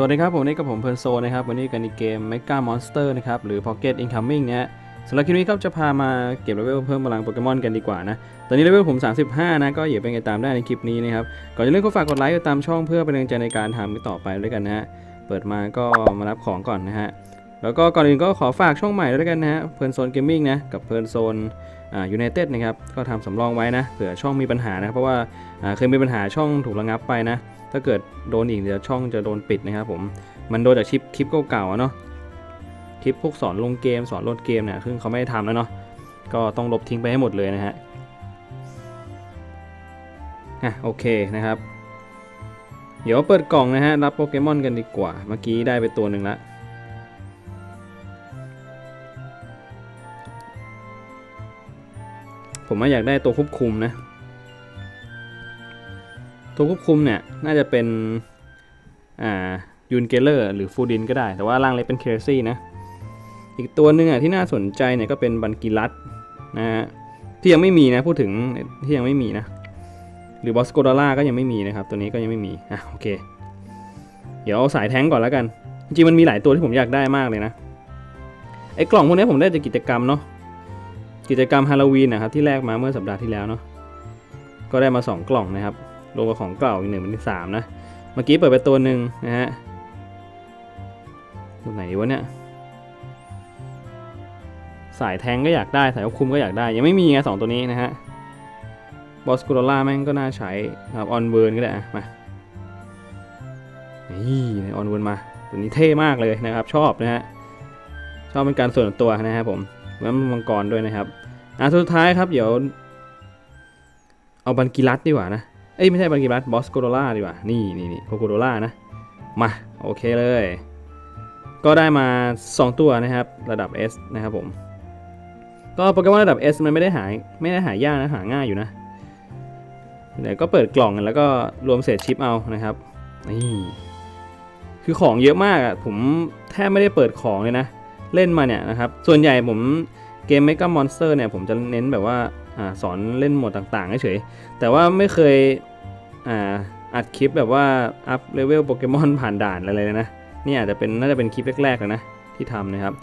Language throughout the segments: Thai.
สวัสดีครับผมนี่กับผมเพลินโซนะครับวันนี้กันในเกม Mega Monster นะครับหรือ Pocket Incoming เนี่ยสำหรับคลิปนี้ครับจะพามาเก็บเลเวลเพิ่มพลังโปเกมอนกันดีกว่านะ ตอนนี้เลเวลผม 35 นะก็อย่าเป็นไงตามได้ในคลิปนี้นะครับ ก่อนจะเริ่มก็ฝากกดไลค์กดตามช่องเพื่อเป็นกำลังใจในการทำต่อไปด้วยกันนะฮะ เปิดมาก็มารับของก่อนนะฮะ แล้วก็ก่อนอื่นก็ขอฝากช่องใหม่ด้วยกันนะฮะ เพลินโซนเกมมิ่งนะกับเพลินโซนอ่ายูไนเต็ดนะครับ ก็ทำสำรองไว้นะเผื่อช่องมีปัญหานะเพราะว่าอ่าเคยมีปัญหาช่องถูกระงับไปนะ ถ้าเกิดโดนอีกเดี๋ยวช่องจะโดนปิดนะครับผมมันโดนจากคลิปคลิปเก่าๆอะเนาะคลิปพวกสอนลงเกมสอนโหลดเกมเนี่ยซึ่งเขาไม่ได้ทำแล้วเนาะก็ต้องลบทิ้งไปให้หมดเลยนะฮะอะโอเคนะครับ เดี๋ยวเปิดกล่องนะฮะรับโปเกมอนกันดีกว่า เมื่อกี้ได้ไปตัวหนึ่งละผมว่าอยากได้ตัวควบคุมนะ ตัวควบคุมเนี่ยน่าจะเป็นอ่ายูนเกเลอร์หรือฟูดินก็ได้ แต่ว่าร่างเล็กเป็นเครซี่นะ อีกตัวหนึ่งอะที่น่าสนใจเนี่ยก็เป็นบันกิรัตนะฮะที่ยังไม่มีนะพูดถึงที่ยังไม่มีนะ หรือบอสโกดาร่าก็ยังไม่มีนะครับ ตัวนี้ก็ยังไม่มีอะโอเค เดี๋ยวเอาสายแท้งก่อนแล้วกัน จริงมันมีหลายตัวที่ผมอยากได้มากเลยนะไอ้กล่องพวกนี้ผมได้จากกิจกรรมเนาะกิจกรรมฮาโลวีนนะครับที่แรกมาเมื่อสัปดาห์ที่แล้วเนาะก็ได้มาสองกล่องนะครับ รวมกับของเก่าอีกหนึ่งเป็นสามนะ เมื่อกี้เปิดไปตัวหนึ่งนะฮะ ตัวไหนวะเนี่ย สายแทงก็อยากได้ สายควบคุมก็อยากได้ ยังไม่มีไงสองตัวนี้นะฮะ บอสกูโรล่าแม่งก็น่าใช้ครับออนเวิร์นก็ได้มา นี่ออนเวิร์นมา ตัวนี้เท่มากเลยนะครับ ชอบนะฮะ ชอบเป็นการส่วนตัวนะครับผมแล้วมังกรด้วยนะครับ อะสุดท้ายครับ เดี๋ยว เอาบันกิรัตดีกว่านะ เอ้ยไม่ใช่บันกิรัตบอสโกโดล่าดีกว่า นี่นี่นี่โคโกโดล่านะ มา โอเคเลย ก็ได้มา 2 ตัวนะครับ ระดับ S นะครับผม ก็โปเกมอนระดับ S มันไม่ได้หายไม่ได้หายากนะ หาง่ายอยู่นะเดี๋ยวก็เปิดกล่องกันแล้วก็รวมเศษชิปเอานะครับ นี่ คือของเยอะมากอะ่ะผมแทบไม่ได้เปิดของเลยนะ เล่นมาเนี่ยนะครับ ส่วนใหญ่ผมเกม Mega Monster เนี่ยผมจะเน้นแบบว่า สอนเล่นโหมดต่างๆเฉยแต่ว่าไม่เคยอ,อัดคลิปแบบว่าอัพเลเวลโปเกมอนผ่านด่านอะไรเลยนะนี่อาจจะเป็นน่าจะเป็นคลิปแรกๆเลยนะที่ทำนะครับ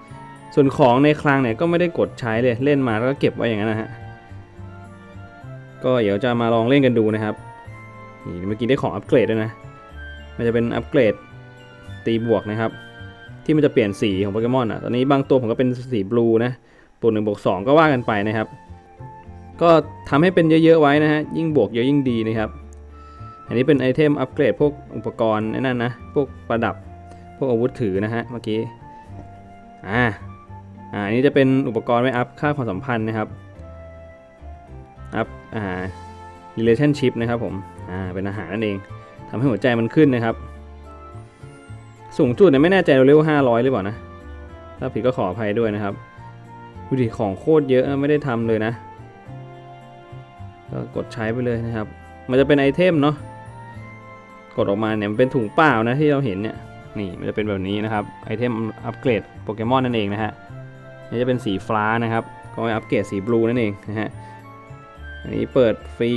ส่วนของในคลังเนี่ยก็ไม่ได้กดใช้เลยเล่นมาแล้วก็เก็บไว้อย่างนั้นนะฮะก็เดี๋ยวจะมาลองเล่นกันดูนะครับนี่เมื่อกี้ได้ของอัปเกรดด้วยนะมันจะเป็นอัปเกรดตีบวกนะครับ ที่มันจะเปลี่ยนสีของโปเกมอนอะตอนนี้บางตัวผมก็เป็นสีบลูนะบวหนึ่งบวกสองก็ว่ากันไปนะครับ ก็ทำให้เป็นเยอะๆไว้นะฮะ ยิ่งบวกเยอะยิ่งดีนะครับ อันนี้เป็นไอเทมอัปเกรดพวกอุปกรณ์นั่นนะ พวกประดับ พวกอาวุธถือนะฮะเมื่อกี้ อ่า อ่าอันนี้จะเป็นอุปกรณ์ไว้อัพค่าความสัมพันธ์นะครับ อัพ อ่า relationship นะครับผม อ่า เป็นอาหารนั่นเองทำให้หัวใจมันขึ้นนะครับ สูงสุดเนี่ยไม่แน่ใจเราเรียกว่า500หรือเปล่านะ ถ้าผิดก็ขออภัยด้วยนะครับดูดิของโคตรเยอะนะไม่ได้ทำเลยนะ ก็กดใช้ไปเลยนะครับ มันจะเป็นไอเทมเนาะกดออกมาเนี่ยมันเป็นถุงเปล่านะที่เราเห็นเนี่ยนี่มันจะเป็นแบบนี้นะครับไอเทมอัปเกรดโปเกมอนนั่นเองนะฮะนี่จะเป็นสีฟ้านะครับ ก็ไปอัปเกรดสีบลูนั่นเองนะฮะอันนี้เปิดฟรี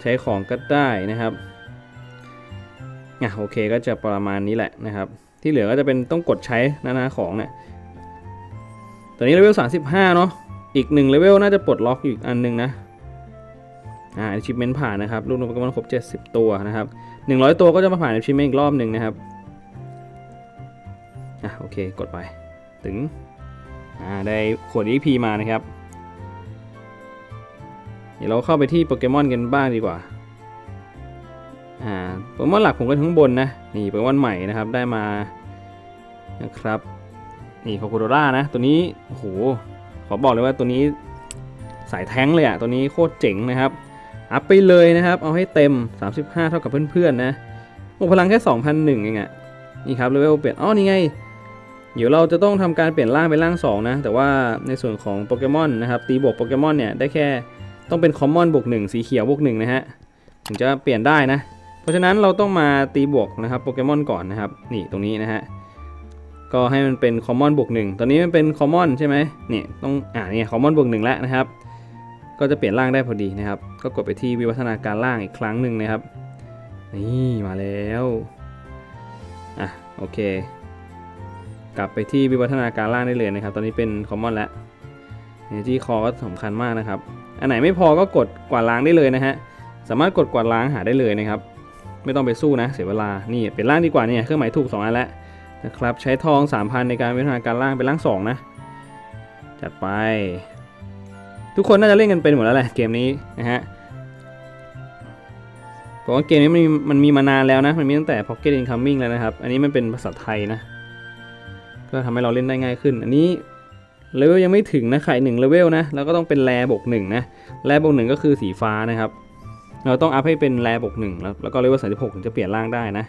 ใช้ของก็ได้นะครับอะโอเคก็จะประมาณนี้แหละนะครับ ที่เหลือก็จะเป็นต้องกดใช้นะนะของเนี่ยตอนนี้เลเวล35เนาะอีกหนึ่งเลเวลน่าจะปลดล็อกอีกอันหนึงนะ อ่า achievement ผ่านนะครับรวบรวมโปเกมอนครบ 70 ตัวนะครับ 100 ตัวก็จะมาผ่าน achievement อีกรอบหนึ่งนะครับ อะโอเคกดไป ถึง อ่า ได้ขวด EP มานะครับ เดี๋ยวเราเข้าไปที่โปเกมอนกันบ้างดีกว่า อ่า โปเกมอนหลักผมก็ทั้งบนนะ นี่โปเกมอนใหม่นะครับได้มา นะครับ นี่โคโคโดร่านะ ตัวนี้โอ้โหขอบอกเลยว่าตัวนี้สายแท้งเลยอะตัวนี้โคตรเจ๋งนะครับ อัพไปเลยนะครับ เอาให้เต็ม 35 เท่ากับเพื่อนๆนะโอ้พลังแค่ 2,001เองอะนี่ครับเลเวลเปลี่ยนอ๋อนี่ไง เดี๋ยวเราจะต้องทำการเปลี่ยนร่างเป็นร่าง 2 นะ แต่ว่าในส่วนของโปเกมอนนะครับ ตีบวกโปเกมอนเนี่ยได้แค่ต้องเป็นคอมมอนบวก1สีเขียวบวก1นะฮะถึงจะเปลี่ยนได้นะ เพราะฉะนั้นเราต้องมาตีบวกนะครับโปเกมอนก่อนนะครับ นี่ตรงนี้นะฮะก็ให้มันเป็นคอมมอนบวกหนึ่งตอนนี้มันเป็นคอมมอนใช่ไหมนี่ต้องอ่าเนี่ยคอมมอนบวกหนึ่งแล้วนะครับ ก็จะเปลี่ยนร่างได้พอดีนะครับ ก็กดไปที่วิวัฒนาการร่างอีกครั้งหนึ่งนะครับ นี่มาแล้วอะโอเค กลับไปที่วิวัฒนาการล่างได้เลยนะครับ ตอนนี้เป็นคอมมอนแล้วเนจีคอก็สำคัญมากนะครับ อันไหนไม่พอก็กดกวาดล้างได้เลยนะฮะ สามารถกดกวาดล้างหาได้เลยนะครับ ไม่ต้องไปสู้นะ เสียเวลา นี่เป็นล่างดีกว่าเนี่ย เครื่องหมายถูก 2 อันแล้วนะครับ ใช้ทอง 3,000 ในการวิวัฒนาการล่างเป็นล่าง 2 นะ จัดไป ทุกคนน่าจะเล่นกันเป็นหมดแล้วแหละเกมนี้นะฮะบอกว่าเกมนี้มันมีมันมีมานานแล้วนะ มันมีตั้งแต่ Pocket Incoming แล้วนะครับ อันนี้มันเป็นภาษาไทยนะ ก็ทำให้เราเล่นได้ง่ายขึ้น อันนี้เลเวลยังไม่ถึงนะไข่หนึ่งเลเวลนะ แล้วก็ต้องเป็นแรบวกหนึ่งนะแรบวกหนึ่งก็คือสีฟ้านะครับ เราต้องอัพให้เป็นแรบวกหนึ่งแล้วแล้วก็เลเวลสามสิบหกถึงจะเปลี่ยนร่างได้นะ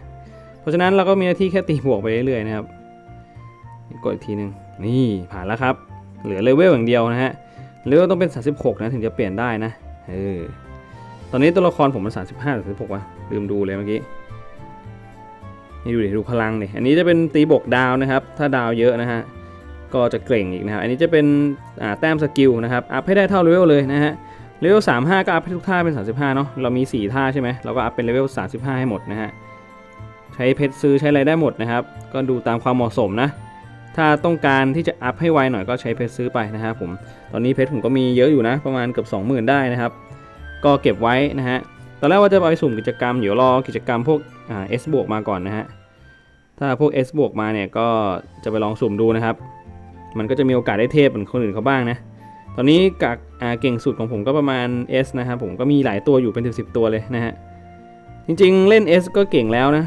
เพราะฉะนั้นเราก็มีหน้าที่แค่ตีบวกไปเรื่อยๆนะครับ กดอีกทีหนึ่งนี่ผ่านแล้วครับ เหลือเลเวลอย่างเดียวนะฮะ เลเวลต้องเป็น 36 นะถึงจะเปลี่ยนได้นะเออตอนนี้ตัวละครผมมัน 35หรือ36วะลืมดูเลยเมื่อกี้นี่ดูดิดูพลังดิอันนี้จะเป็นตีบกดาวนะครับ ถ้าดาวเยอะนะฮะก็จะเกร่งอีกนะครับ อันนี้จะเป็นแต้มสกิลนะครับ อัพให้ได้เท่าเลเวลเลยนะฮะ เลเวล 35 ก็อัพให้ทุกท่าเป็น 35 เนาะ เรามี 4 ท่าใช่ไหม เราก็อัพเป็นเลเวล 35 ให้หมดนะฮะ ใช้เพชรซื้อใช้อะไรได้หมดนะครับ ก็ดูตามความเหมาะสมนะ ถ้าต้องการที่จะอัพให้ไวหน่อยก็ใช้เพชรซื้อไปนะครับผม ตอนนี้เพชรผมก็มีเยอะอยู่นะ ประมาณเกือบ20,000 ได้นะครับ ก็เก็บไว้นะฮะ ตอนแรกว่าจะไปสุ่มกิจกรรม เดี๋ยวรอกิจกรรมพวกอ่า S บวกมาก่อนนะฮะ ถ้าพวก S บวกมาเนี่ยก็จะไปลองสุ่มดูนะครับ มันก็จะมีโอกาสได้เทพเหมือนคนอื่นเขาบ้างนะ ตอนนี้กากเก่งสุดของผมก็ประมาณ S นะครับผมก็มีหลายตัวอยู่เป็น10ตัวเลยนะฮะ จริงๆ เล่น S ก็เก่งแล้วนะ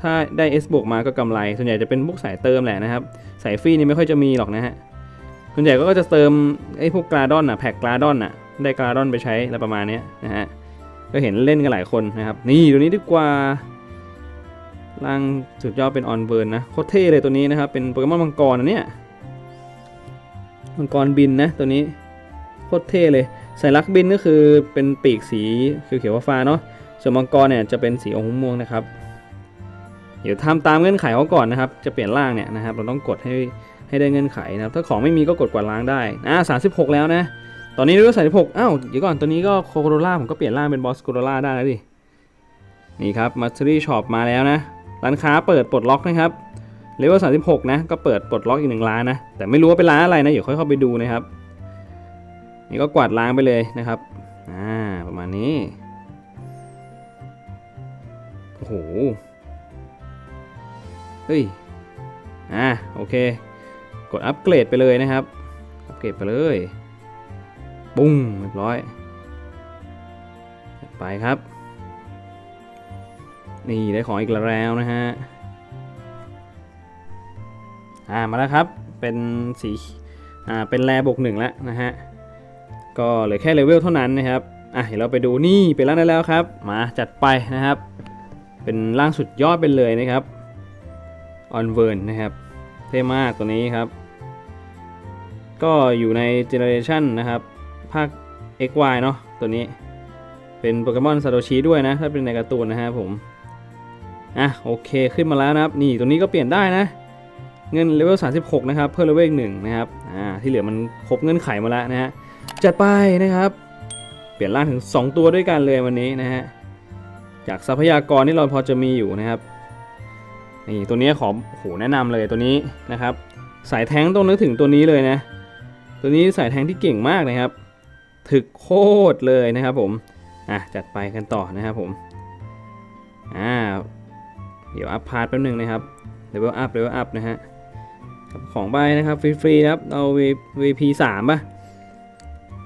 ถ้าได้ S บวกมาก็กำไร ส่วนใหญ่จะเป็นพวกสายเติมแหละนะครับ สายฟรีนี่ไม่ค่อยจะมีหรอกนะฮะ ส่วนใหญ่ก็จะเติมไอ้พวกกราดอนอะแพ็กกราดอนอะได้กราดอนไปใช้อะไรประมาณนี้นะฮะ ก็เห็นเล่นกันหลายคนนะครับ นี่ตัวนี้ดีกว่าร่างสุดยอดเป็นออนเวิร์นนะ โคตรเท่เลยตัวนี้นะครับ เป็นโปเกมอนมังกรนะเนี่ย มังกรบินนะตัวนี้ โคตรเท่เลยสัญลักษณ์บินก็คือเป็นปีกสีเขียวๆฟ้าเนาะ ส่วนมังกรเนี่ยจะเป็นสีอมม่วงนะครับ เดี๋ยวทำตามเงื่อนไขเขาก่อนนะครับ จะเปลี่ยนร่างเนี่ยนะครับ เราต้องกดให้ให้ได้เงื่อนไขนะครับ ถ้าของไม่มีก็กดกวาดล้างได้ อ่าสาแล้วนะ ตอนนี้เลเวลสามสิบหกอ้าว เดี๋ยวก่อน ตัวนี้ก็โคโรล่าผมก็เปลี่ยนร่างเป็นบอสโคโรล่าได้แล้วดิ นี่ครับมาสเตอรี่ช็อปมาแล้วนะ ร้านค้าเปิดปลดล็อกนะครับ เลเวลสามสิบหกนะ ก็เปิดปลดล็อกอีกหนึ่งร้านนะ แต่ไม่รู้ว่าเป็นร้านอะไรนะ เดี๋ยวค่อยเข้าไปดูนะครับ นี่ก็กวาดล้างไปเลยนะครับ อ่า ประมาณนี้ โอ้โห เฮ้ย อ่า โอเค กดอัปเกรดไปเลยนะครับ อัปเกรดไปเลย ปุ้งเรียบร้อย ไปครับ นี่ได้ของอีกแล้วนะฮะ อ่า มาแล้วครับ เป็นสี อ่า เป็นแรบวกหนึ่งแล้วนะฮะ ก็เหลือแค่เลเวลเท่านั้นนะครับ อะเดี๋ยวเราไปดูนี่เป็นร่างได้แล้วครับ มาจัดไปนะครับ เป็นร่างสุดยอดไปเลยนะครับ ออนเวิร์นนะครับ เท่มากตัวนี้ครับ ก็อยู่ในเจเนอเรชันนะครับ ภาค XY เนาะตัวนี้ เป็นโปเกมอนซาโตชิด้วยนะ ถ้าเป็นในการ์ตูนนะฮะผม อะ โอเคขึ้นมาแล้วนะครับ นี่ตัวนี้ก็เปลี่ยนได้นะ เงินเลเวล 36 นะครับ เพิ่มเลเวลหนึ่งนะครับ อ่า ที่เหลือมันครบเงื่อนไขมาแล้วนะฮะ จัดไปนะครับ เปลี่ยนร่างถึง 2 ตัวด้วยกันเลยวันนี้นะฮะ จากทรัพยากรที่เราพอจะมีอยู่นะครับ นี่ตัวนี้ขอโหแนะนำเลยตัวนี้นะครับ สายแท้งต้องนึกถึงตัวนี้เลยนะ ตัวนี้สายแท้งที่เก่งมากนะครับ ถึกโคตรเลยนะครับผมอะจัดไปกันต่อนะครับผมอ่าเดี๋ยวอัพพาร์ทแป๊บนึงนะครับเลเวลอัพเลเวลอัพนะฮะของใบนะครับฟรีๆนะครับเอา VP 3ป่ะ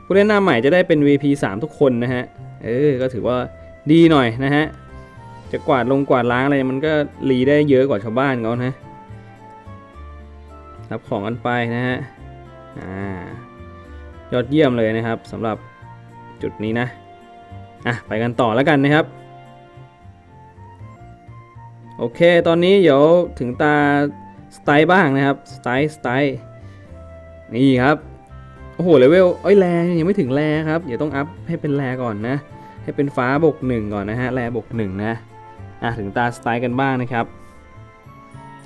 ผู้เล่นหน้าใหม่จะได้เป็น VP 3 ทุกคนนะฮะเออก็ถือว่าดีหน่อยนะฮะ จะกวาดลงกวาดล้างอะไรมันก็รีได้เยอะกว่าชาวบ้านเขานะรับของกันไปนะฮะอ่ายอดเยี่ยมเลยนะครับสำหรับจุดนี้นะอะไปกันต่อแล้วกันนะครับ โอเคตอนนี้เดี๋ยวถึงตาสไตล์บ้างนะครับสไตล์สไตล์นี่ครับโอ้โหเลเวลเอ้ยแรยังไม่ถึงแรครับเดี๋ยวต้องอัพให้เป็นแรก่อนนะ ให้เป็นฟ้าบกหนึ่งก่อนนะฮะแรบกหนึ่งนะ อะถึงตาสไตล์กันบ้างนะครับ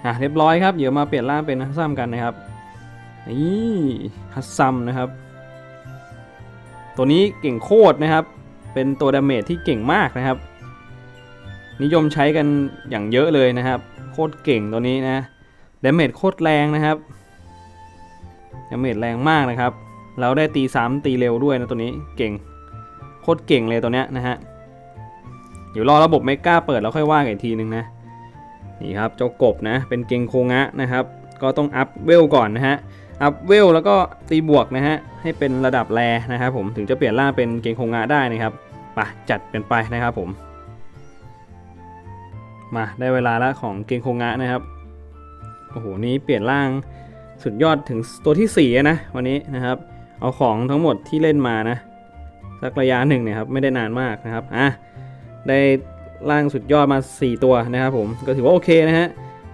อะเรียบร้อยครับเดี๋ยวมาเปลี่ยนร่างเป็นฮัสซัมกันนะครับนี่ฮัสซัมนะครับ ตัวนี้เก่งโคตรนะครับ เป็นตัวดาเมจที่เก่งมากนะครับ นิยมใช้กันอย่างเยอะเลยนะครับ โคตรเก่งตัวนี้นะดาเมจโคตรแรงนะครับดาเมจแรงมากนะครับ เราได้ตีซ้ำตีเร็วด้วยนะตัวนี้เก่งโคตรเก่งเลยตัวเนี้ยนะฮะ เดี๋ยวรอระบบเมกาเปิดแล้วค่อยว่ากันอีกทีนึงนะนี่ครับเจ้ากบนะเป็นเกงโคงะนะครับก็ต้องอัพเวลก่อนนะฮะอัพเวลแล้วก็ตีบวกนะฮะให้เป็นระดับแรนะครับผมถึงจะเปลี่ยนร่างเป็นเกงโคงะได้นะครับไปจัดเป็นไปนะครับผมมาได้เวลาแล้วของเกงโคงะนะครับโอ้โหนี้เปลี่ยนร่างสุดยอดถึงตัวที่สี่นะวันนี้นะครับ เอาของทั้งหมดที่เล่นมานะสักระยะหนึ่งเนี่ยครับไม่ได้นานมากนะครับอะ ได้ร่างสุดยอดมา 4 ตัวนะครับผมก็ถือว่าโอเคนะฮะ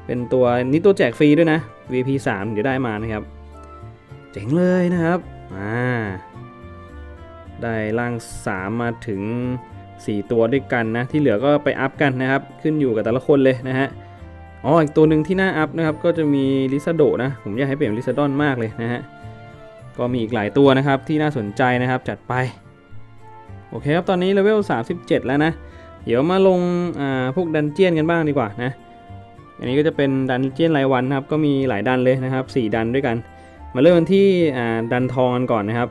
เป็นตัวนี้ตัวแจกฟรีด้วยนะ VP 3เดี๋ยวได้มานะครับ เจ๋งเลยนะครับอ่าได้ร่าง 3 มาถึง 4 ตัวด้วยกันนะ ที่เหลือก็ไปอัพกันนะครับ ขึ้นอยู่กับแต่ละคนเลยนะฮะอ๋ออีกตัวหนึ่งที่น่าอัพนะครับ ก็จะมีลิซาโดนะ ผมอยากให้เปลี่ยนลิซาดอนมากเลยนะฮะก็มีอีกหลายตัวนะครับที่น่าสนใจนะครับจัดไป โอเคครับ ตอนนี้เลเวล 37 แล้วนะ เดี๋ยวมาลงอ่าพวกดันเจียนกันบ้างดีกว่านะ อันนี้ก็จะเป็นดันเจียนรายวันนะครับ ก็มีหลายดันเลยนะครับ 4 ดันด้วยกัน มาเริ่มกันที่อ่าดันทองกันก่อนนะครับ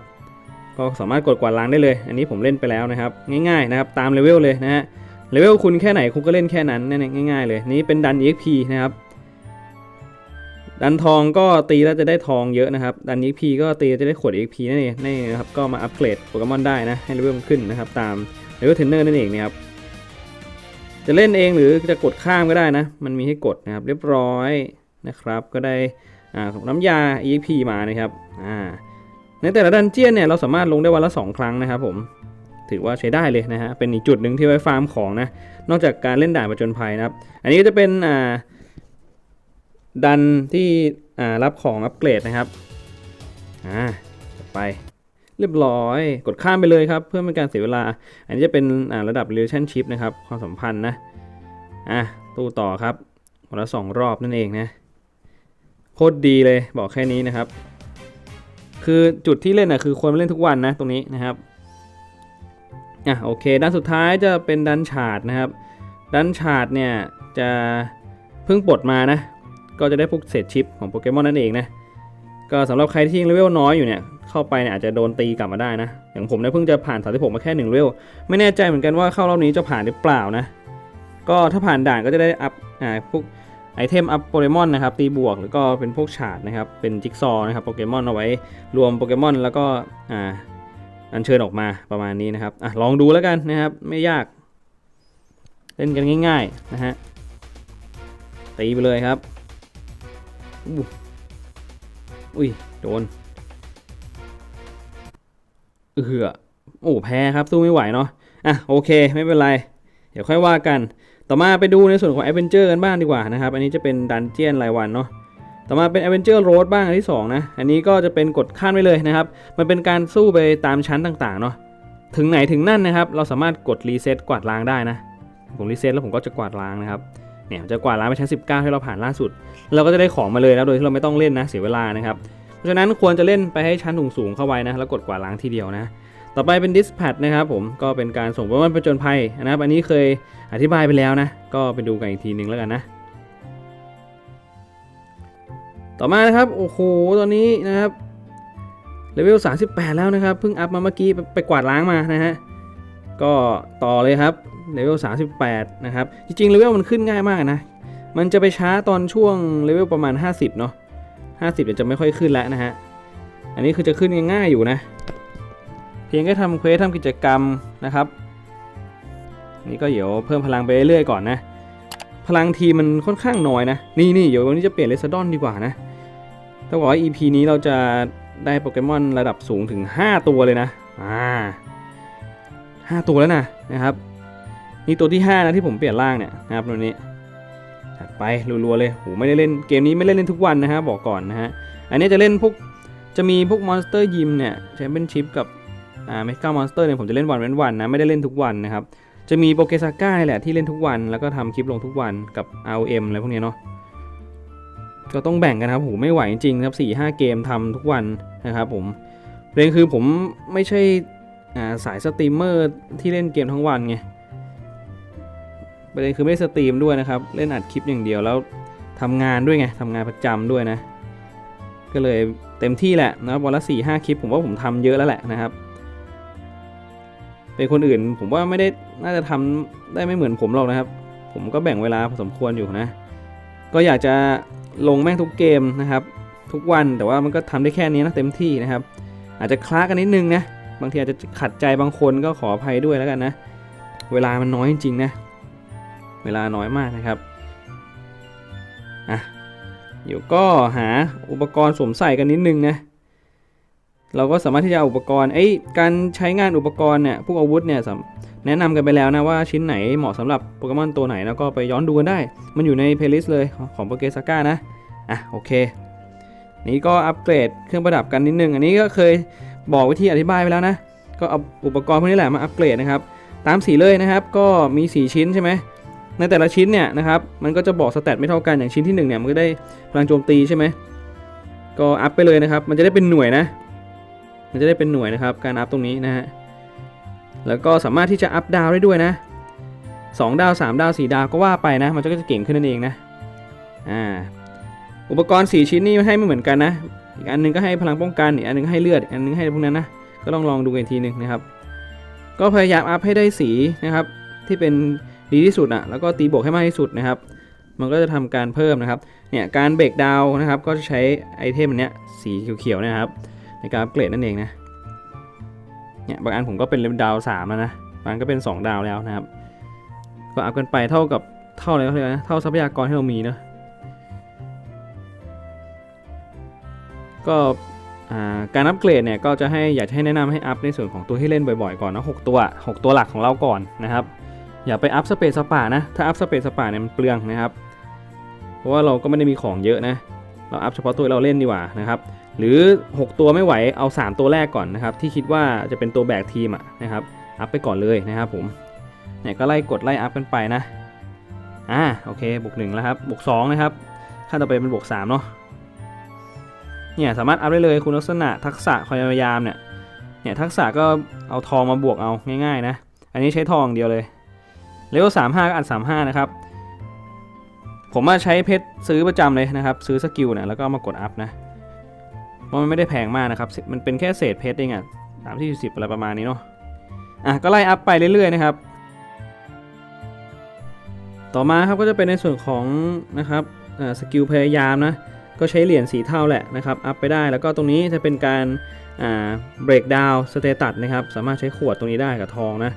ก็สามารถกดกวาดล้างได้เลย อันนี้ผมเล่นไปแล้วนะครับ ง่ายๆนะครับ ตามเลเวลเลยนะฮะ เลเวลคุณแค่ไหนคุณก็เล่นแค่นั้นนั่นง่ายๆเลย นี่เป็นดัน EXP นะครับ ดันทองก็ตีแล้วจะได้ทองเยอะนะครับ ดัน EXP ก็ตีจะได้ขวด EXP นั่นเองนี่นะครับ ก็มาอัปเกรดโปเกมอนได้นะ ให้เลเวลมันขึ้นนะครับ ตามเลเวลเทรนเนอร์นั่นเองนะครับ จะเล่นเองหรือจะกดข้ามก็ได้นะ มันมีให้กดนะครับเรียบร้อยนะครับ ก็ได้อ่าน้ำยา EXP มานะครับในแต่ละดันเจียนเนี่ยเราสามารถลงได้วันละ 2 ครั้งนะครับผมถือว่าใช้ได้เลยนะฮะ เป็นอีกจุดหนึ่งที่ไว้ฟาร์มของนะ นอกจากการเล่นด่านประจนภัยนะครับ อันนี้ก็จะเป็นอ่าดันที่อ่ารับของอัปเกรดนะครับ อ่าไป เรียบร้อย กดข้ามไปเลยครับ เพื่อเป็นการเสียเวลา อันนี้จะเป็นระดับ relationship นะครับ ความสัมพันธ์นะ อะ ตู้ต่อครับวันละสองรอบนั่นเองนะ โคตรดีเลยบอกแค่นี้นะครับ คือจุดที่เล่นนะคือควรมาเล่นทุกวันนะตรงนี้นะครับ อะโอเค ด้านสุดท้ายจะเป็นดันฉาดนะครับ ดันฉาดเนี่ยจะเพิ่งปลดมานะ ก็จะได้พวกเศษชิปของโปเกมอนนั่นเองนะ ก็สำหรับใครที่ยังเลเวลน้อยอยู่เนี่ย เข้าไปเนี่ยอาจจะโดนตีกลับมาได้นะ อย่างผมเนี่ยเพิ่งจะผ่าน 36 มาแค่1เลเวลไม่แน่ใจเหมือนกันว่าเข้ารอบนี้จะผ่านหรือเปล่านะ ก็ถ้าผ่านด่านก็จะได้อัพอ่าพวกไอเทมอัพโปเกมอนนะครับตีบวกแล้วก็เป็นพวกฉาดนะครับเป็นจิ๊กซอว์นะครับโปเกมอนเอาไว้รวมโปเกมอนแล้วก็อ่าอัญเชิญออกมาประมาณนี้นะครับอะลองดูแล้วกันนะครับไม่ยาก เล่นกันง่าย ๆนะฮะตีไปเลยครับ อุ้ยโดน เออโอ้แพ้ครับสู้ไม่ไหวเนาะอะโอเคไม่เป็นไร เดี๋ยวค่อยว่ากัน ต่อมาไปดูในส่วนของ a อ v e n เจอร์กันบ้างดีกว่านะครับ อันนี้จะเป็นดันเจียนรายวันเนาะต่อมาเป็น a อ v e n เจอร์โรดบ้างอันที่2นะ อันนี้ก็จะเป็นกดข้ามไปเลยนะครับ มันเป็นการสู้ไปตามชั้นต่างๆเนาะ ถึงไหนถึงนั่นนะครับ เราสามารถกดรีเซ็ตกวาดล้างได้นะ ผมรีเซ็ตแล้วผมก็จะกวาดล้างนะครับ เนี่ยจะกวาดล้างไปชั้น19 ที่เราผ่านล่าสุด เราก็จะได้ของมาเลยนะ โดยที่เราไม่ต้องเล่นนะ เสียเวลานะครับ เพราะฉะนั้นควรจะเล่นไปให้ชั้นสูงๆเข้าไว้นะแล้วกดกวาดล้างทีเดียวนะต่อไปเป็น dispatch นะครับผมก็เป็นการส่งโปเกมอนผจญภัยนะครับอันนี้เคยอธิบายไปแล้วนะ ก็ไปดูกันอีกทีหนึ่งแล้วกันนะ ต่อมานะครับโอ้โหตอนนี้นะครับเลเวล 38 แล้วนะครับเพิ่งอัพมาเมื่อกี้ไปไปกวาดล้างมานะฮะก็ต่อเลยครับเลเวล 38 นะครับ จริงๆเลเวลมันขึ้นง่ายมากนะ มันจะไปช้าตอนช่วงเลเวลประมาณ 50 เนาะ 50เดี๋ยวจะไม่ค่อยขึ้นแล้วนะฮะ อันนี้คือจะขึ้นง่ายๆอยู่นะ เพียงแค่ทำเควสทำกิจกรรมนะครับ นี่ก็เดี๋ยวเพิ่มพลังไปเรื่อยๆก่อนนะ พลังทีมมันค่อนข้างน้อยนะ นี่นี่เดี๋ยววันนี้จะเปลี่ยนเลสดอนดีกว่านะต้องบอกว่า EP นี้เราจะได้โปเกมอนระดับสูงถึง 5 ตัวเลยนะ อ่า5ตัวแล้วนะนะครับ นี่ตัวที่ 5 นะที่ผมเปลี่ยนร่างเนี่ยนะครับตัวนี้ ถัดไปรัวๆเลยโหไม่ได้เล่นเกมนี้ไม่ได้เล่นทุกวันนะฮะบอกก่อนนะฮะ อันนี้จะเล่นพวกจะมีพวกมอนสเตอร์ยิมเนี่ยแชมเปี้ยนชิพกับอ่าเมกามอนสเตอร์เนี่ยผมจะเล่นวันเว้นวันนะไม่ได้เล่นทุกวันนะครับ จะมีโปเกซาก้าแหละที่เล่นทุกวันแล้วก็ทำคลิปลงทุกวันกับ ROM อะไรพวกนี้เนาะก็ต้องแบ่งกันครับโหไม่ไหวจริงๆครับ4 5 เกมทำทุกวันนะครับผมประเด็นคือผมไม่ใช่อ่าสายสตรีมเมอร์ที่เล่นเกมทั้งวันไง ประเด็นคือไม่สตรีมด้วยนะครับ เล่นอัดคลิปอย่างเดียวแล้วทำงานด้วยไงทำงานประจำด้วยนะ ก็เลยเต็มที่แหละนะวันละ4ี่ห้าคลิปผมว่าผมทำเยอะแล้วแหละนะครับ เป็นคนอื่นผมว่าไม่ได้น่าจะทำได้ไม่เหมือนผมหรอกนะครับ ผมก็แบ่งเวลาพอสมควรอยู่นะ ก็อยากจะลงแม่งทุกเกมนะครับ ทุกวันแต่ว่ามันก็ทำได้แค่นี้นะเต็มที่นะครับ อาจจะคล้ากันนิดนึงนะบางทีอาจจะขัดใจบางคนก็ขออภัยด้วยแล้วกันนะ เวลามันน้อยจริงๆนะ เวลาน้อยมากนะครับอะเดี๋ยวก็หาอุปกรณ์สวมใส่กันนิดนึงนะเราก็สามารถที่จะเอาอุปกรณ์ไอ้การใช้งานอุปกรณ์เนี่ยพวกอาวุธเนี่ยสำแนะนำกันไปแล้วนะว่าชิ้นไหนเหมาะสำหรับโปเกมอนตัวไหนแล้วก็ไปย้อนดูกันได้ มันอยู่ในเพลย์ลิสต์เลยของโปเกสก้านะอะโอเค นี่ก็อัปเกรดเครื่องประดับกันนิดนึง อันนี้ก็เคยบอกวิธีอธิบายไปแล้วนะ ก็เอาอุปกรณ์พวกนี้แหละมาอัปเกรดนะครับ ตามสีเลยนะครับ ก็มี 4 ชิ้นใช่ไหม ในแต่ละชิ้นเนี่ยนะครับมันก็จะบอกสแตทไม่เท่ากันอย่างชิ้นที่1เนี่ยมันก็ได้พลังโจมตีใช่ไหมก็อัพไปเลยนะครับ มันจะได้เป็นหน่วยนะ มันจะได้เป็นหน่วยนะครับ การอัพตรงนี้นะฮะแล้วก็สามารถที่จะอัพดาวได้ด้วยนะ2ดาว3ดาว4ดาวก็ว่าไปนะ มันก็จะเก่งขึ้นนั่นเองนะอ่าอุปกรณ์ 4 ชิ้นนี้ให้ไม่เหมือนกันนะ อีกอันหนึงก็ให้พลังป้องกันอีกอันหนึงให้เลือดอันหนึงให้พวกนั้นนะก็ลองลองดูกันอีกทีหนึงนะครับ ก็พยายามอัพให้ได้สีนะครับที่เป็น ดีที่สุดอะแล้วก็ตีบวกให้มากที่สุดนะครับ มันก็จะทำการเพิ่มนะครับ เนี่ยการเบรกดาวนะครับ ก็จะใช้ไอเทมเนี้ยสีเขียวๆนะครับ ในการอัปเกรดนั่นเองนะ เนี่ยบางอันผมก็เป็นเลเวลดาวสามแล้วนะ บางก็เป็น 2 ดาวแล้วนะครับ ก็อัพกันไปเท่ากับเท่าอะไรเขาเรียกนะ เท่าทรัพยากรที่เรามีเนอะก็การอัปเกรดเนี่ยก็จะให้อยากจะให้แนะนำให้อัพในส่วนของตัวที่เล่นบ่อยๆก่อนนะหกตัว 6 ตัวหลักของเราก่อนนะครับ อย่าไปอัพสเปซสปานะ ถ้าอัพสเปซสปาเนี่ยมันเปลืองนะครับ เพราะว่าเราก็ไม่ได้มีของเยอะนะ เราอัพเฉพาะตัวเราเล่นดีกว่านะครับ หรือ 6 ตัวไม่ไหวเอา 3 ตัวแรกก่อนนะครับ ที่คิดว่าจะเป็นตัวแบกทีมอะนะครับ อัพไปก่อนเลยนะครับผม เนี่ยก็ไล่กดไล่อัพกันไปนะ อ่าโอเค บวกหนึ่งแล้วครับ บวกสองนะครับ ขั้นต่อไปเป็นบวกสามเนาะ เนี่ยสามารถอัพได้เลยคุณลักษณะทักษะความพยายามเนี่ย เนี่ยทักษะก็เอาทองมาบวกเอาง่ายๆนะ อันนี้ใช้ทองเดียวเลย เลเวลสามห้าก็อัดสามห้านะครับ ผมมาใช้เพชรซื้อประจำเลยนะครับ ซื้อสกิลเนี่ยแล้วก็มากดอัพนะเพราะมันไม่ได้แพงมากนะครับ มันเป็นแค่เศษเพชรเองอะสามที่สิบอะไรประมาณนี้เนาะอะก็ไล่อัพไปเรื่อยๆนะครับ ต่อมาครับก็จะเป็นในส่วนของนะครับสกิลพยายามนะก็ใช้เหรียญสีเท่าแหละนะครับอัพไปได้แล้วก็ตรงนี้จะเป็นการเบรกดาวสเตตัสนะครับ สามารถใช้ขวดตรงนี้ได้กับทองนะ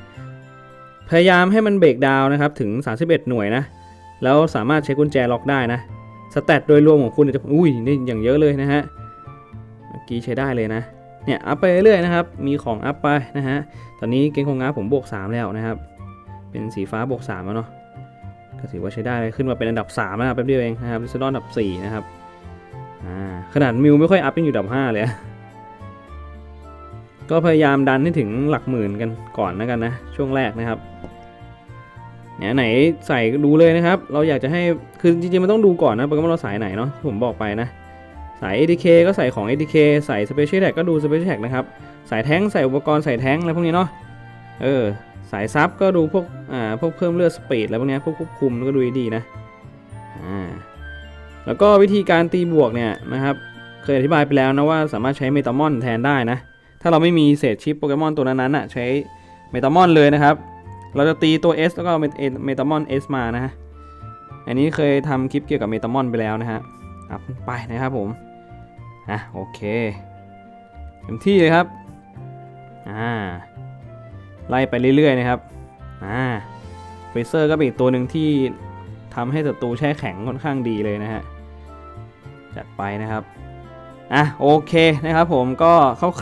พยายามให้มันเบรกดาวนะครับถึง 31 หน่วยนะ แล้วสามารถใช้กุญแจล็อกได้นะสแตทโดยรวมของคุณจะอุ้ยนี่อย่างเยอะเลยนะฮะเมื่อกี้ใช้ได้เลยนะเนี่ยอัพไปเรื่อยนะครับ มีของอัพไปนะฮะตอนนี้เกงคงงาผมบวก 3 แล้วนะครับ เป็นสีฟ้าบวก3แล้วเนาะก็ถือว่าใช้ได้เลยขึ้นมาเป็นอันดับ3แล้วนะแป๊บเดียวเองนะครับลิซดอนอันดับ4นะครับอ่าขนาดมิวไม่ค่อยอัพยังอยู่อันดับ 5 เลย ก็พยายามดันให้ถึงหลักหมื่นกันก่อนนะกันนะ ช่วงแรกนะครับเนี่ยไหนใส่ดูเลยนะครับ เราอยากจะให้คือจริงๆมันต้องดูก่อนนะโปเกมอนเราสายไหนเนาะผมบอกไปนะ สาย ATK ก็ใส่ของ ATK ใส่ Special Tag ก็ดู Special Tag นะครับ สายแท้งใส่อุปกรณ์ใส่แท้งอะไรพวกนี้เนาะเออสายซับก็ดูพวกอ่าพวกเพิ่มเลือดสปีดอะไรพวกนี้พวกควบคุมก็ดูดีนะอ่าแล้วก็วิธีการตีบวกเนี่ยนะครับ เคยอธิบายไปแล้วนะว่าสามารถใช้เมตามอนแทนได้นะ ถ้าเราไม่มีเศษชิปโปเกมอนตัวนั้นๆอะใช้เมตามอนเลยนะครับ เราจะตีตัว S แล้วก็เมตามอน S มานะฮะ อันนี้เคยทำคลิปเกี่ยวกับเมตามอนไปแล้วนะฮะอัพไปนะครับผม อะโอเคเต็มที่เลยครับ อ่า ไล่ไปเรื่อยๆนะครับ อ่าเฟเซอร์ก็เป็นอีกตัวหนึ่งที่ทำให้ศัตรูแช่แข็งค่อนข้างดีเลยนะฮะ จัดไปนะครับ อะโอเคนะครับผมก็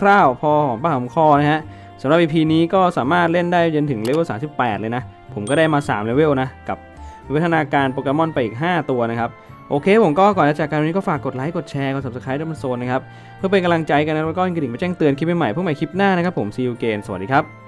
คร่าวๆพอหอมปากหอมคอนะฮะสำหรับ EP นี้ก็สามารถเล่นได้จนถึงเลเวล 38 เลยนะ ผมก็ได้มา 3 เลเวลนะ กับวิวัฒนาการโปเกมอนไปอีก 5 ตัวนะครับ โอเค ผมก็ก่อนจะจากกันวันนี้ก็ฝากกดไลค์ กดแชร์ กด subscribe ด้วยมันโซนนะครับ เพื่อเป็นกำลังใจกันนะแล้วก็กระดิ่งมาแจ้งเตือนคลิปใหม่ๆเพื่อใหม่คลิปหน้านะครับผมซีอูเกนสวัสดีครับ